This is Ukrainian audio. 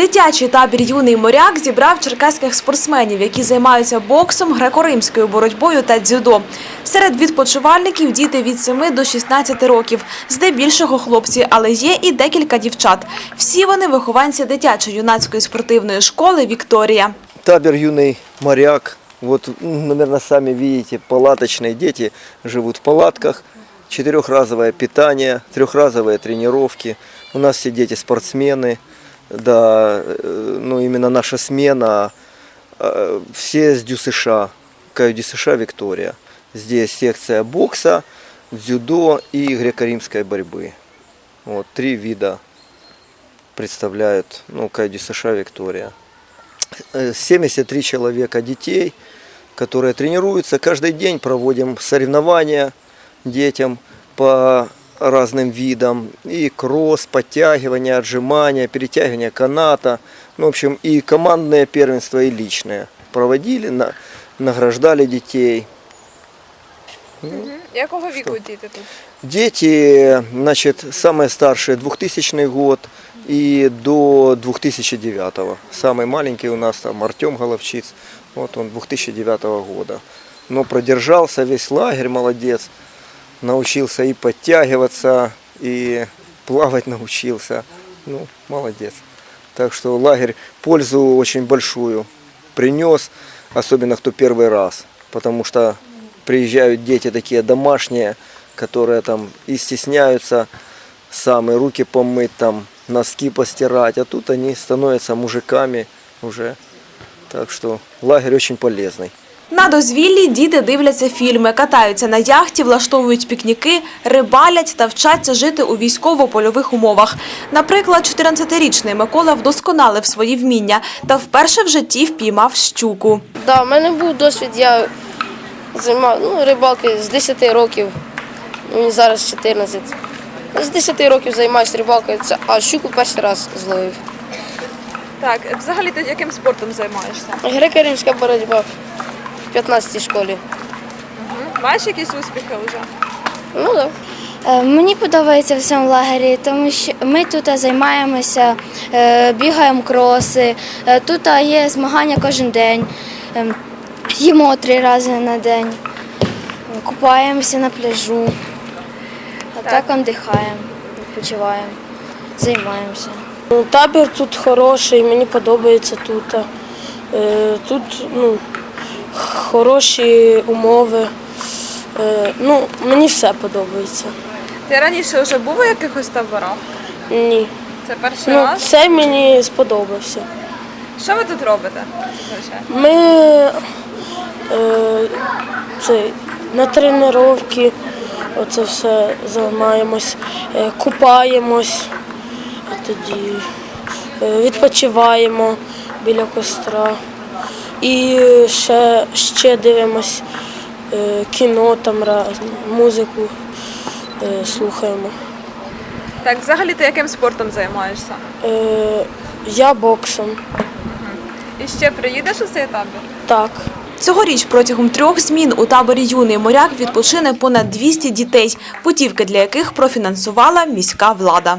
Дитячий табір юний моряк зібрав черкаських спортсменів, які займаються боксом, греко-римською боротьбою та дзюдо. Серед відпочивальників діти від 7 до 16 років, здебільшого хлопці, але є і декілька дівчат. Всі вони вихованці дитячо-юнацької спортивної школи Вікторія. Табер юный моряк. Вот, наверное, сами видите, палаточные дети живут в палатках. Четырехразовое питание, трехразовые тренировки. У нас все дети спортсмены. Да, э, ну именно наша смена. э, Все с ДЮСШ, КАЮ ДЮСШ Виктория. Здесь секция бокса, дзюдо и греко-римской борьбы. Вот три вида представляют ну, КАЮ ДЮСШ Виктория. Э, 73 человека детей, которые тренируются. Каждый день проводим соревнования детям по разным видам. И кросс, подтягивания, отжимания, перетягивания каната. Ну, в общем, и командные первенства, и личные. Проводили, на- награждали детей. Якого віку діти тут? Дети, значит, самые старшие 2000 год и до 2009. Самый маленький у нас там Артем Головчиц, вот он 2009 года. Но продержался весь лагерь, молодец. Научился и подтягиваться, и плавать научился. Ну, молодец. Так что лагерь пользу очень большую принес, особенно кто первый раз. Потому что приезжают дети такие домашние, которые там и стесняются сами руки помыть, там носки постирать, а тут они становятся мужиками уже. Так что лагерь очень полезный. На дозвіллі діти дивляться фільми, катаються на яхті, влаштовують пікніки, рибалять та вчаться жити у військово-польових умовах. Наприклад, 14-річний Микола вдосконалив свої вміння та вперше в житті впіймав щуку. Да, в мене був досвід, я займав ну, рибалки з 10 років, мені зараз 14. З 10 років займаюся рибалкою, а щуку перший раз зловив. Так, взагалі ти яким спортом займаєшся? Греко-римська боротьба в 15 школі. Маєш якісь успіхи вже? Ну так. Е, Мені подобається в цьому лагері, тому що ми тут займаємося, е, бігаємо кроси, е, тут є змагання кожен день, е, їмо три рази на день, купаємося на пляжу, а так віддихаємо, відпочиваємо, займаємося. Табір тут хороший, мені подобається тут. Тут ну, хороші умови. Е, Ну, мені все подобається. Ти раніше вже був у якихось таборах? Ні. Це перший Ну, це мені сподобався. Що ви тут робите? Ми е, це, на тренування оце все займаємось, е, купаємось, а тоді е, відпочиваємо біля костра. І ще, ще дивимось е, кіно, там разне, музику е, слухаємо. Так, взагалі ти яким спортом займаєшся? Е, я боксом. І ще приїдеш у цей табір? Так. Цьогоріч протягом трьох змін у таборі юний моряк відпочине понад 200 дітей, путівки для яких профінансувала міська влада.